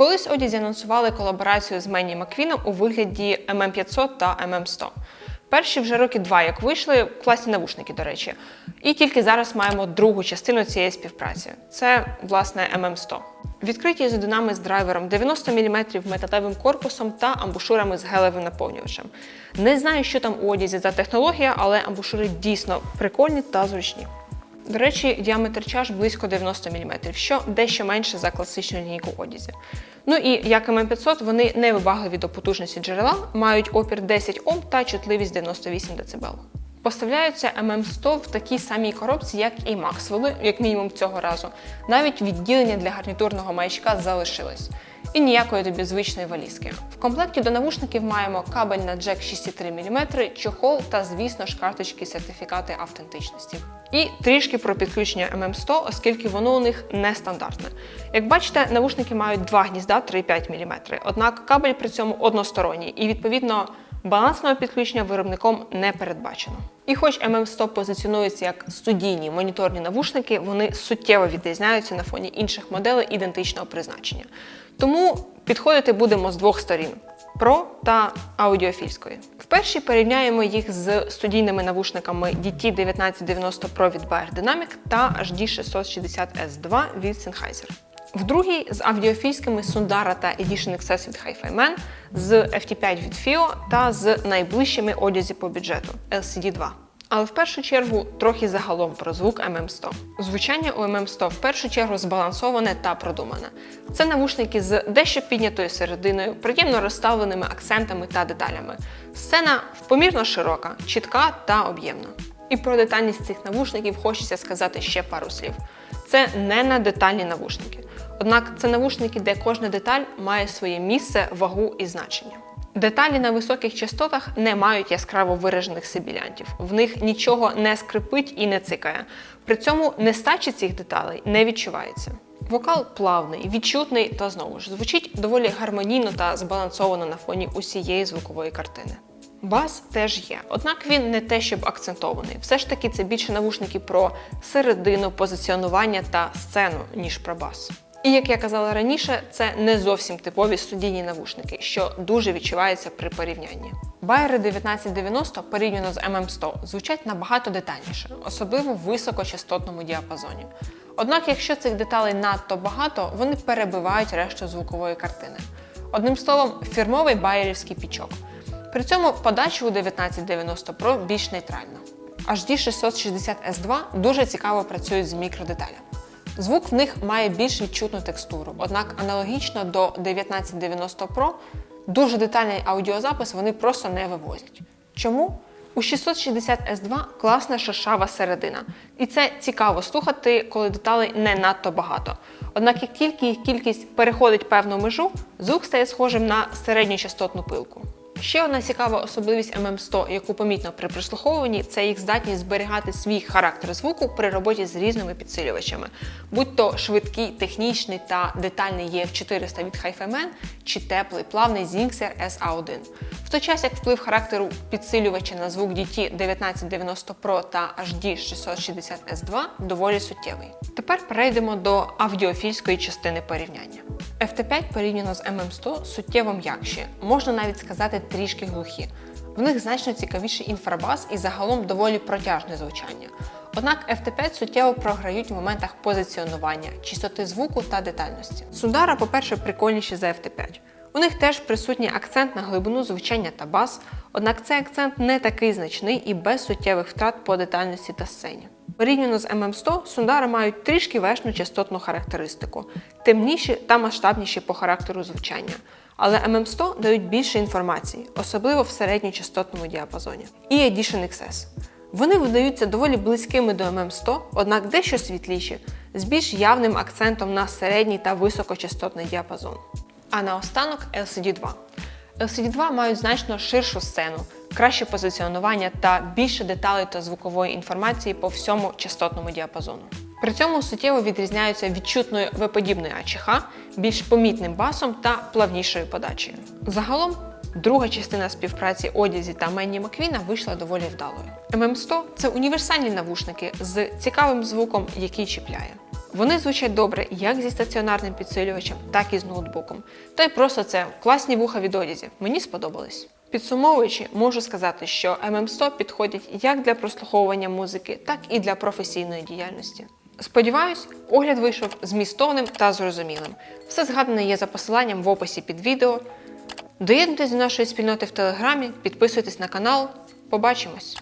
Колись одязі анонсували колаборацію з Менні Маквіном у вигляді MM500 та MM100. Перші вже роки два, як вийшли, класні навушники, до речі. І тільки зараз маємо другу частину цієї співпраці. Це, власне, MM100. Відкриті ізодинами з драйвером 90 мм металевим корпусом та амбушурами з гелевим наповнювачем. Не знаю, що там у одязі за технологія, але амбушури дійсно прикольні та зручні. До речі, діаметр чаш близько 90 мм, що дещо менше за класичну лінійку одязі. Ну і як ММ500, вони не вибагливі до потужності джерела, мають опір 10 Ом та чутливість 98 дБ. Поставляються ММ100 в такій самій коробці, як і Максвелли, як мінімум цього разу. Навіть відділення для гарнітурного маячка залишилось. І ніякої тобі звичної валізки. В комплекті до навушників маємо кабель на джек 6,3 мм, чохол та, звісно ж, карточки сертифікати автентичності. І трішки про підключення MM100, оскільки воно у них нестандартне. Як бачите, навушники мають два гнізда 3,5 мм, однак кабель при цьому односторонній і, відповідно, балансного підключення виробником не передбачено. І хоч MM100 позиціонується як студійні моніторні навушники, вони суттєво відрізняються на фоні інших моделей ідентичного призначення. Тому підходити будемо з двох сторін. Pro та аудіофільської. В першій порівняємо їх з студійними навушниками DT1990 Pro від Bayer та HD660S2 від Sennheiser. В другій з аудіофільськими Sundara та Edition XS від Hi-Fi Man, з FT5 від FIO та з найближчими одязі по бюджету LCD2. Але в першу чергу трохи загалом про звук MM100. Звучання у MM100 в першу чергу збалансоване та продумане. Це навушники з дещо піднятою серединою, приємно розставленими акцентами та деталями. Сцена впомірно широка, чітка та об'ємна. І про детальність цих навушників хочеться сказати ще пару слів. Це не на детальні навушники. Однак це навушники, де кожна деталь має своє місце, вагу і значення. Деталі на високих частотах не мають яскраво виражених сибілянтів. В них нічого не скрипить і не цикає. При цьому нестачі цих деталей не відчувається. Вокал плавний, відчутний та знову ж звучить доволі гармонійно та збалансовано на фоні усієї звукової картини. Бас теж є, однак він не те, щоб акцентований. Все ж таки, це більше навушники про середину, позиціонування та сцену, ніж про бас. І як я казала раніше, це не зовсім типові студійні навушники, що дуже відчувається при порівнянні. Байери 1990 порівняно з MM100 звучать набагато детальніше, особливо в високочастотному діапазоні. Однак, якщо цих деталей надто багато, вони перебивають решту звукової картини. Одним словом, фірмовий байерівський пічок. При цьому подача у 1990 Pro більш нейтральна. HD 660 S2 дуже цікаво працюють з мікродеталями. Звук в них має більш відчутну текстуру, однак аналогічно до 1990 Pro дуже детальний аудіозапис вони просто не вивозять. Чому? У 660 S2 класна шершава середина, і це цікаво слухати, коли деталей не надто багато. Однак, як тільки їх кількість переходить певну межу, звук стає схожим на середньочастотну пилку. Ще одна цікава особливість MM100, яку помітно при прислуховуванні, це їх здатність зберігати свій характер звуку при роботі з різними підсилювачами, будь то швидкий, технічний та детальний EF400 від Hi-Fi чи теплий плавний Zingxer SA1. В той час як вплив характеру підсилювача на звук DT 1990 Pro та HD 660 S2 доволі суттєвий. Тепер перейдемо до аудіофільської частини порівняння. FT5 порівняно з MM100 суттєво м'якші, можна навіть сказати трішки глухі. В них значно цікавіший інфрабас і загалом доволі протяжне звучання. Однак FT5 суттєво програють в моментах позиціонування, чистоти звуку та детальності. Судара, по-перше, прикольніші за FT5. У них теж присутній акцент на глибину звучання та бас, однак цей акцент не такий значний і без суттєвих втрат по детальності та сцені. Порівняно з MM100, Сундара мають трішки верхню частотну характеристику, темніші та масштабніші по характеру звучання. Але MM100 дають більше інформації, особливо в середньочастотному діапазоні. І Edition XS. Вони видаються доволі близькими до MM100, однак дещо світліші, з більш явним акцентом на середній та високочастотний діапазон. А наостанок LCD2. LCD2 мають значно ширшу сцену, краще позиціонування та більше деталей та звукової інформації по всьому частотному діапазону. При цьому суттєво відрізняються відчутною виподібною АЧХ, більш помітним басом та плавнішою подачею. Загалом, друга частина співпраці одязі та Менні Маквіна вийшла доволі вдалою. MM100 це універсальні навушники з цікавим звуком, який чіпляє. Вони звучать добре як зі стаціонарним підсилювачем, так і з ноутбуком. Та й просто це класні вуха від одязі. Мені сподобались. Підсумовуючи, можу сказати, що MM100 підходять як для прослуховування музики, так і для професійної діяльності. Сподіваюсь, огляд вийшов змістовним та зрозумілим. Все згадане є за посиланням в описі під відео. Доєднуйтесь до нашої спільноти в Телеграмі, підписуйтесь на канал. Побачимось!